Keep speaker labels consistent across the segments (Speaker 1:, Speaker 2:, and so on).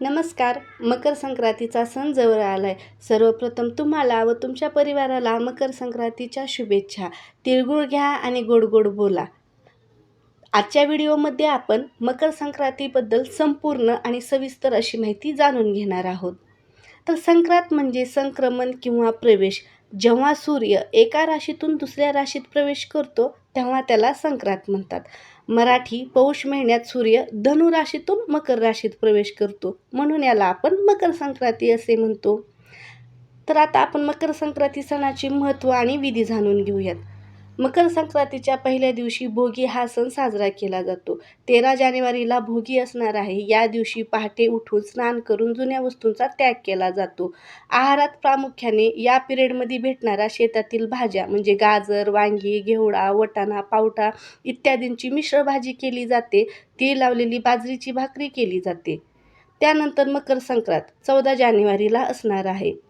Speaker 1: नमस्कार मकर संक्रांतीचा सण जवळ आला आहे सर्वप्रथम तुम्हाला व तुमच्या परिवाराला मकर संक्रांतीच्या शुभेच्छा. तिळगुळ घ्या आणि गोड गोड बोला. आजच्या व्हिडिओमध्ये आपण मकर संक्रांतीबद्दल संपूर्ण आणि सविस्तर अशी माहिती जाणून घेणार आहोत. तर संक्रांत म्हणजे संक्रमण किंवा प्रवेश. जेव्हा सूर्य एका राशीतून दुसऱ्या राशीत प्रवेश करतो तेव्हा त्याला संक्रांत म्हणतात. मराठी पौष महिन्यात सूर्य धनु राशीतून मकर राशीत प्रवेश करतो. म्हणून याला आपण मकर संक्रांती असे म्हणतो. तर आता आपण मकर संक्रांती सणाचे महत्त्व आणि विधी जाणून घेऊयात. मकर संक्रांतीच्या पहिल्या दिवशी भोगी हा सण साजरा केला जातो. तेरा जानेवारीला भोगी असणार आहे. या दिवशी पहाटे उठून स्नान करून जुन्या वस्तूंचा त्याग केला जातो. आहारात प्रामुख्याने या पिरियडमध्ये भेटणाऱ्या शेतातील भाज्या म्हणजे गाजर वांगी घेवडा वटाणा पावटा इत्यादींची मिश्र भाजी केली जाते. ती लावलेली बाजरीची भाकरी केली जाते. त्यानंतर मकर संक्रांत चौदा जानेवारीला असणार आहे.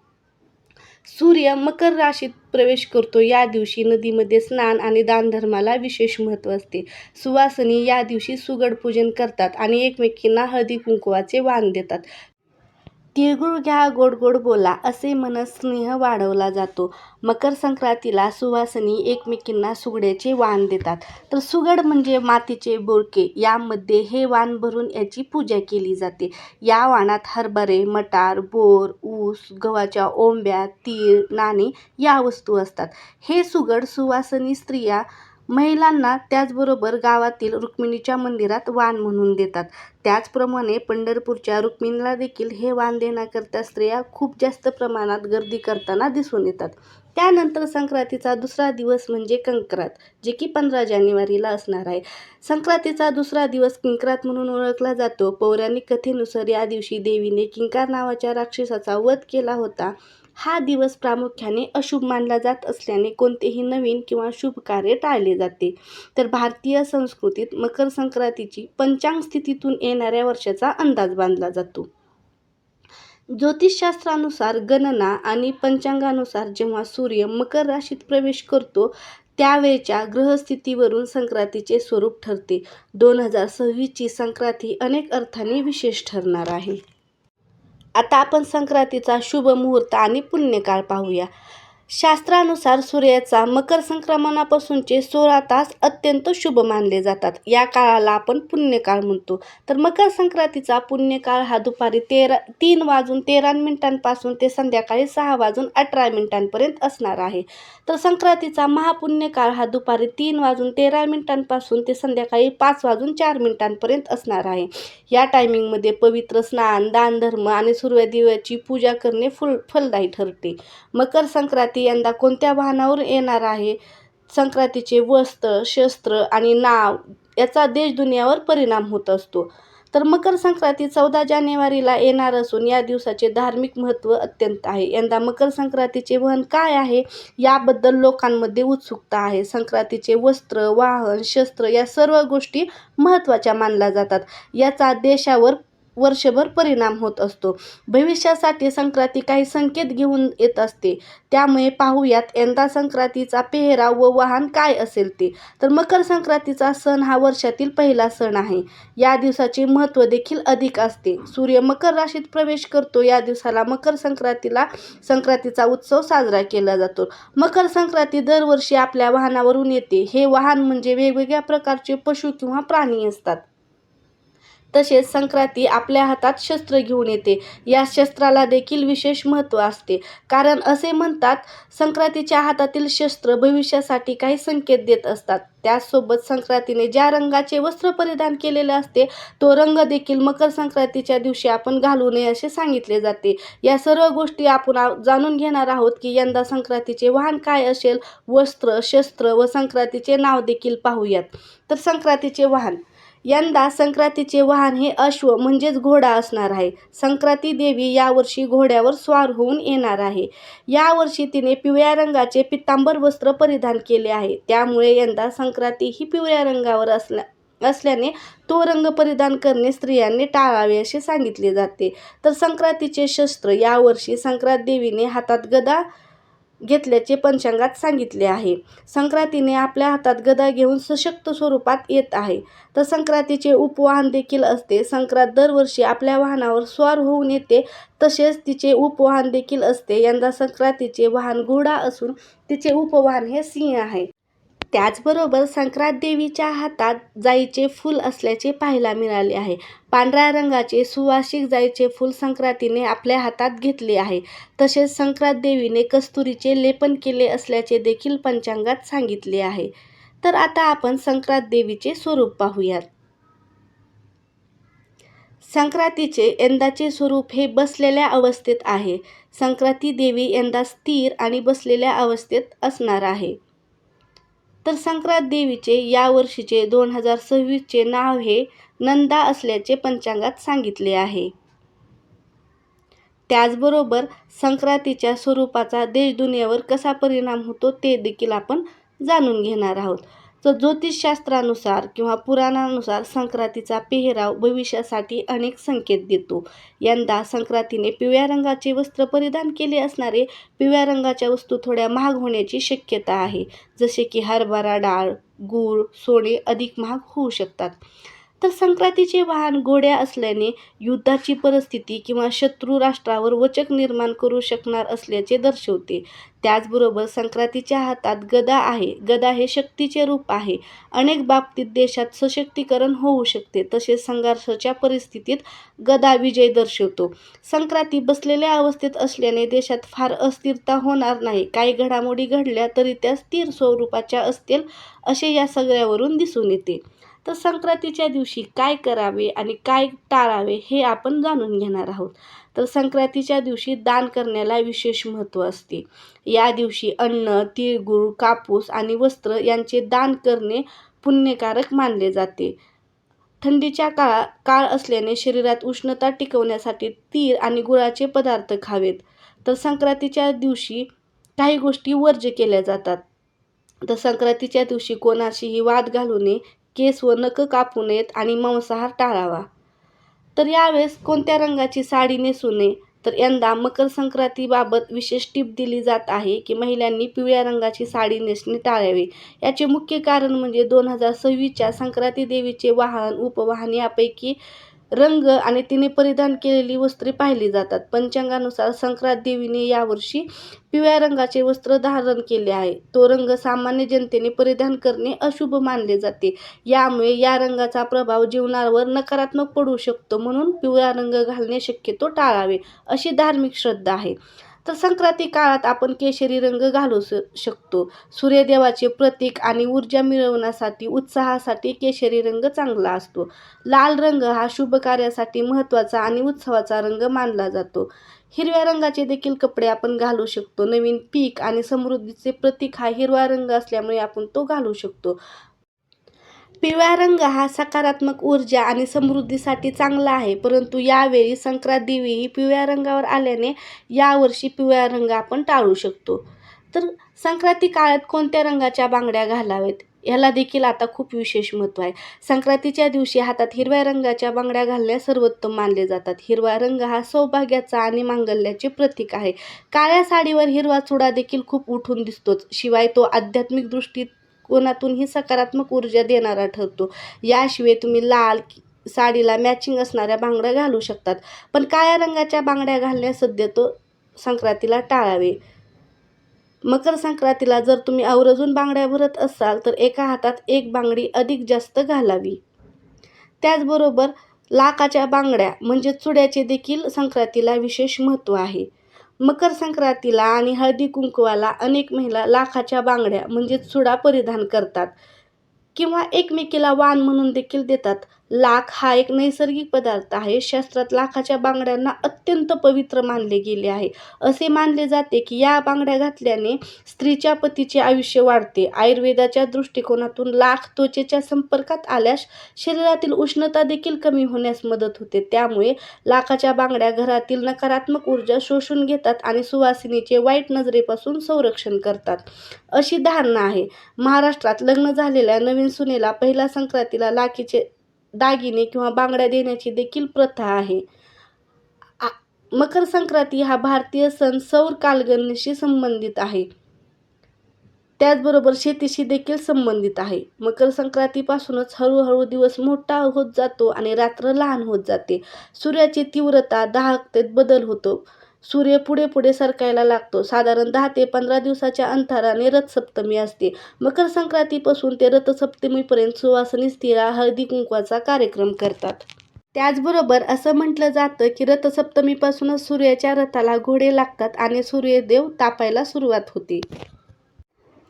Speaker 1: सूर्य मकर राशीत प्रवेश करतो. या दिवशी नदीमध्ये स्नान आणि दानधर्माला विशेष महत्त्व असते. सुवासनी या दिवशी सुगड पूजन करतात आणि एकमेकींना हळदी कुंकवाचे वाण देतात. तिळगुळ घ्या गोड गोड बोला असे मनस्नेह वाढवला जातो. मकर संक्रांतीला सुवासनी एकमेकींना सुगड्याचे वाण देतात. तर सुगड म्हणजे मातीचे बोरके यामध्ये हे वाण भरून याची पूजा केली जाते. या वाणात हरभरे मटार बोर ऊस गव्हाच्या ओंब्या तीळ नाणे या वस्तू असतात. हे सुगड सुवासनी स्त्रिया महिलांना त्याचबरोबर गावातील रुक्मिणीच्या मंदिरात वाण म्हणून देतात. त्याचप्रमाणे पंढरपूरच्या रुक्मिणीला देखील हे वाण देण्याकरता स्त्रिया खूप जास्त प्रमाणात गर्दी करताना दिसून येतात. त्यानंतर संक्रांतीचा दुसरा दिवस म्हणजे कंक्रात जे की पंधरा जानेवारीला असणार आहे. संक्रांतीचा दुसरा दिवस किंक्रात म्हणून ओळखला जातो. पौराणिक कथेनुसार या दिवशी देवीने किंकार नावाच्या राक्षसाचा वध केला होता. हा दिवस प्रामुख्याने अशुभ मानला जात असल्याने कोणतेही नवीन किंवा शुभ कार्य टाळले जाते. तर भारतीय संस्कृतीत मकर संक्रांतीची पंचांग स्थितीतून येणाऱ्या वर्षाचा अंदाज बांधला जातो. ज्योतिषशास्त्रानुसार गणना आणि पंचांगानुसार जेव्हा सूर्य मकर राशीत प्रवेश करतो त्यावेळच्या ग्रहस्थितीवरून संक्रांतीचे स्वरूप ठरते. दोन हजार सव्वीसची संक्रांती अनेक अर्थाने विशेष ठरणार आहे. आता आपण संक्रांतीचा शुभ मुहूर्त आणि पुण्यकाळ पाहूया. शास्त्रानुसार सूर्याचा मकर संक्रमणापासूनचे सोळा तास अत्यंत शुभ मानले जातात. या काळाला आपण पुण्यकाळ म्हणतो. तर मकर संक्रांतीचा पुण्यकाळ हा दुपारी तेरा तीन वाजून तेरा मिनिटांपासून ते संध्याकाळी सहा वाजून अठरा मिनिटांपर्यंत असणार आहे. तर संक्रांतीचा महापुण्यकाळ हा दुपारी तीन वाजून तेरा मिनिटांपासून ते संध्याकाळी पाच वाजून चार मिनिटांपर्यंत असणार आहे. या टायमिंगमध्ये पवित्र स्नान दानधर्म आणि सूर्यदेवाची पूजा करणे फुल फलदायी ठरते. मकर संक्रांती यंदा कोणत्या वाहनावर येणार आहे? संक्रांतीचे वस्त्र शस्त्र आणि नाव याचा देश दुनियावर परिणाम होत असतो. तर मकर संक्रांती चौदा जानेवारीला येणार असून या दिवसाचे धार्मिक महत्त्व अत्यंत आहे. यंदा मकर संक्रांतीचे वहन काय आहे? याबद्दल लोकांमध्ये उत्सुकता आहे. संक्रांतीचे वस्त्र वाहन शस्त्र या सर्व गोष्टी महत्त्वाच्या मानल्या जातात. याचा देशावर वर्षभर परिणाम होत असतो. भविष्यासाठी संक्रांती काही संकेत घेऊन येत असते. त्यामुळे पाहूयात यंदा संक्रांतीचा पेहराव व वाहन काय असेल ते? तर मकर संक्रांतीचा सण हा वर्षातील पहिला सण आहे. या दिवसाचे महत्त्व देखील अधिक असते. सूर्य मकर राशीत प्रवेश करतो. या दिवसाला मकर संक्रांतीला संक्रांतीचा उत्सव साजरा केला जातो. मकर संक्रांती दरवर्षी आपल्या वाहनावरून येते. हे वाहन म्हणजे वेगवेगळ्या प्रकारचे पशु किंवा प्राणी असतात. तसेच संक्रांती आपल्या हातात शस्त्र घेऊन येते. या शस्त्राला देखील विशेष महत्त्व असते. कारण असे म्हणतात संक्रांतीच्या हातातील शस्त्र भविष्यासाठी काही संकेत देत असतात. त्याचसोबत संक्रांतीने ज्या रंगाचे वस्त्र परिधान केलेले असते तो रंग देखील मकर संक्रांतीच्या दिवशी आपण घालू नये असे सांगितले जाते. या सर्व गोष्टी आपण जाणून घेणार आहोत की यंदा संक्रांतीचे वाहन काय असेल वस्त्र शस्त्र व संक्रांतीचे नाव देखील पाहूयात. तर संक्रांतीचे वाहन. यंदा संक्रांतीचे वाहन हे अश्व म्हणजेच घोडा असणार आहे. संक्रांती देवी यावर्षी घोड्यावर स्वार होऊन येणार आहे. यावर्षी तिने पिवळ्या रंगाचे पितांबर वस्त्र परिधान केले आहे. त्यामुळे यंदा संक्रांती ही पिवळ्या रंगावर असल्या असल्याने तो रंग परिधान करणे स्त्रियांनी टाळावे असे सांगितले जाते. तर संक्रांतीचे शस्त्र यावर्षी संक्रांत देवीने हातात गदा घेतल्याचे पंचांगात सांगितले आहे. संक्रांतीने आपल्या हातात गदा घेऊन सशक्त स्वरूपात येत आहे. तर संक्रांतीचे उपवाहन देखील असते. संक्रांत दरवर्षी आपल्या वाहनावर स्वार होऊन येते. तसेच तिचे उपवाहन देखील असते. यंदा संक्रांतीचे वाहन घोडा असून तिचे उपवाहन हे सिंह आहे. त्याचबरोबर संक्रांत देवीच्या हातात जाईचे फूल असल्याचे पाहायला मिळाले आहे. पांढऱ्या रंगाचे सुवासिक जाईचे फूल संक्रांतीने आपल्या हातात घेतले आहे. तसेच संक्रांत देवीने कस्तुरीचे लेपन केले असल्याचे देखील पंचांगात सांगितले आहे. तर आता आपण संक्रांत देवीचे स्वरूप पाहूयात. संक्रांतीचे यंदाचे स्वरूप हे बसलेल्या अवस्थेत आहे. संक्रांती देवी यंदा स्थिर आणि बसलेल्या अवस्थेत असणार आहे. तर संक्रांत देवीचे या वर्षीचे दोन हजार सव्वीसचे नाव हे नंदा असल्याचे पंचांगात सांगितले आहे. त्याचबरोबर संक्रांतीच्या स्वरूपाचा देशदुनियावर कसा परिणाम होतो ते देखील आपण जाणून घेणार आहोत. तर ज्योतिषशास्त्रानुसार किंवा पुराणानुसार संक्रांतीचा पेहराव भविष्यासाठी अनेक संकेत देतो. यंदा संक्रांतीने पिवळ्या रंगाचे वस्त्र परिधान केले असणारे पिवळ्या रंगाच्या वस्तू थोड्या महाग होण्याची शक्यता आहे. जसे की हरभरा डाळ गूळ सोने अधिक महाग होऊ शकतात. तर संक्रांतीचे वाहन घोड्या असल्याने युद्धाची परिस्थिती किंवा शत्रू राष्ट्रावर वचक निर्माण करू शकणार असल्याचे दर्शवते. त्याचबरोबर संक्रांतीच्या हातात गदा आहे. गदा हे शक्तीचे रूप आहे. अनेक बाबतीत देशात सशक्तीकरण होऊ शकते तसेच संघर्षाच्या परिस्थितीत गदा विजय दर्शवतो. संक्रांती बसलेल्या अवस्थेत असल्याने देशात फार अस्थिरता होणार नाही. काही घडामोडी घडल्या तरी त्या स्थिर स्वरूपाच्या असतील असे या सगळ्यावरून दिसून येते. तर संक्रांतीच्या दिवशी काय करावे आणि काय टाळावे हे आपण जाणून घेणार आहोत. तर संक्रांतीच्या दिवशी दान करण्याला विशेष महत्त्व असते. या दिवशी अन्न तिळगुळ कापूस आणि वस्त्र यांचे दान करणे पुण्यकारक मानले जाते. थंडीच्या काळा काळ असल्याने शरीरात उष्णता टिकवण्यासाठी तीळ आणि गुळाचे पदार्थ खावेत. तर संक्रांतीच्या दिवशी काही गोष्टी वर्ज्य केल्या जातात. तर संक्रांतीच्या दिवशी कोणाशीही वाद घालू नये केस व नख कापू नयेत आणि मांसाहार टाळावा. तर यावेळेस कोणत्या रंगाची साडी नेसू नये? तर यंदा मकर संक्रांतीबाबत विशेष टीप दिली जात आहे की महिलांनी पिवळ्या रंगाची साडी नेसणे टाळावे. याचे मुख्य कारण म्हणजे दोन हजार सव्वीसच्या संक्रांती देवीचे वाहन उपवाहन यापैकी रंग आणि तिने परिधान केलेली वस्त्रे पाहिली जातात. पंचांगानुसार संक्रांत देवीने यावर्षी पिवळ्या रंगाचे वस्त्र धारण केले आहे. तो रंग सामान्य जनतेने परिधान करणे अशुभ मानले जाते. यामुळे या रंगाचा प्रभाव जीवनावर नकारात्मक पडू शकतो म्हणून पिवळा रंग घालणे शक्यतो टाळावे अशी धार्मिक श्रद्धा आहे. तर संक्रांती काळात आपण केशरी रंग घालू शकतो. सूर्यदेवाचे प्रतीक आणि ऊर्जा मिळवण्यासाठी उत्साहासाठी केशरी रंग चांगला असतो. लाल रंग हा शुभ कार्यासाठी महत्त्वाचा आणि उत्सवाचा रंग मानला जातो. हिरव्या रंगाचे देखील कपडे आपण घालू शकतो. नवीन पीक आणि समृद्धीचे प्रतीक हा हिरवा रंग असल्यामुळे आपण तो घालू शकतो. पिवळा रंग हा सकारात्मक ऊर्जा आणि समृद्धीसाठी चांगला आहे. परंतु यावेळी संक्रांत देवी ही पिवळ्या रंगावर आल्याने यावर्षी पिवळा रंग आपण टाळू शकतो. तर संक्रांती काळात कोणत्या रंगाच्या बांगड्या घालावेत ह्याला देखील आता खूप विशेष महत्त्व आहे. संक्रांतीच्या दिवशी हातात हिरव्या रंगाच्या बांगड्या घालण्यास सर्वोत्तम मानले जातात. हिरवा रंग हा सौभाग्याचा आणि मांगल्याचे प्रतीक आहे. काळ्या साडीवर हिरवा चुडा देखील खूप उठून दिसतोच. शिवाय तो आध्यात्मिक दृष्टीत कोणातूनही सकारात्मक ऊर्जा देणारा ठरतो. याशिवाय तुम्ही लाल साडीला मॅचिंग असणाऱ्या बांगड्या घालू शकतात. पण काळ्या रंगाच्या बांगड्या घालण्यास सध्या तो संक्रांतीला टाळावे. मकर संक्रांतीला जर तुम्ही आवर्जून बांगड्या भरत असाल तर एका हातात एक बांगडी अधिक जास्त घालावी. त्याचबरोबर लाकाच्या बांगड्या म्हणजे चुड्याचे देखील संक्रांतीला विशेष महत्त्व आहे. मकर संक्रांतीला आणि हळदी कुंकवाला अनेक महिला लाखाच्या बांगड्या म्हणजेच चुडा परिधान करतात किंवा एकमेकीला वाण म्हणून देखील देतात. लाख हा एक नैसर्गिक पदार्थ आहे. शास्त्रात लाखाच्या बांगड्यांना अत्यंत पवित्र मानले गेले आहे. असे मानले जाते की या बांगड्या घातल्याने स्त्रीच्या पतीचे आयुष्य वाढते. आयुर्वेदाच्या दृष्टिकोनातून लाख त्वचेच्या संपर्कात आल्यास शरीरातील उष्णता देखील कमी होण्यास मदत होते. त्यामुळे लाखाच्या बांगड्या घरातील नकारात्मक ऊर्जा शोषून घेतात आणि सुवासिनीचे वाईट नजरेपासून संरक्षण करतात. अशी धारणा आहे. महाराष्ट्रात लग्न झालेल्या नवीन सुनेला पहिल्या संक्रांतीला लाखीचे दागिने किंवा बांगड्या देण्याची देखील प्रथा आहे. मकर संक्रांती हा भारतीय सण सौर कालगणनेशी संबंधित आहे. त्याचबरोबर शेतीशी देखील संबंधित आहे. मकर संक्रांतीपासूनच हळूहळू दिवस मोठा होत जातो आणि रात्र लहान होत जाते. सूर्याची तीव्रता दाहकतेत बदल होतो. सूर्य पुढे पुढे सरकायला लागतो. साधारण दहा ते पंधरा दिवसाच्या अंतराने रथसप्तमी असते. मकर संक्रांतीपासून ते रथसप्तमीपर्यंत सुवासनी स्त्रिया हळदी कुंकवाचा कार्यक्रम करतात. त्याचबरोबर असं म्हटलं जातं की रथसप्तमीपासूनच सूर्याच्या रथाला घोडे लागतात आणि सूर्यदेव तापायला सुरुवात होते.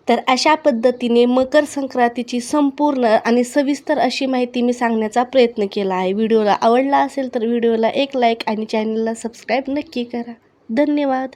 Speaker 1: तर अशा पद्धतीने मकर संक्रांतीची संपूर्ण आणि सविस्तर अशी माहिती मी सांगण्याचा प्रयत्न केला आहे. व्हिडिओला आवडला असेल तर व्हिडिओला एक लाईक आणि चॅनलला सबस्क्राईब नक्की करा. धन्यवाद.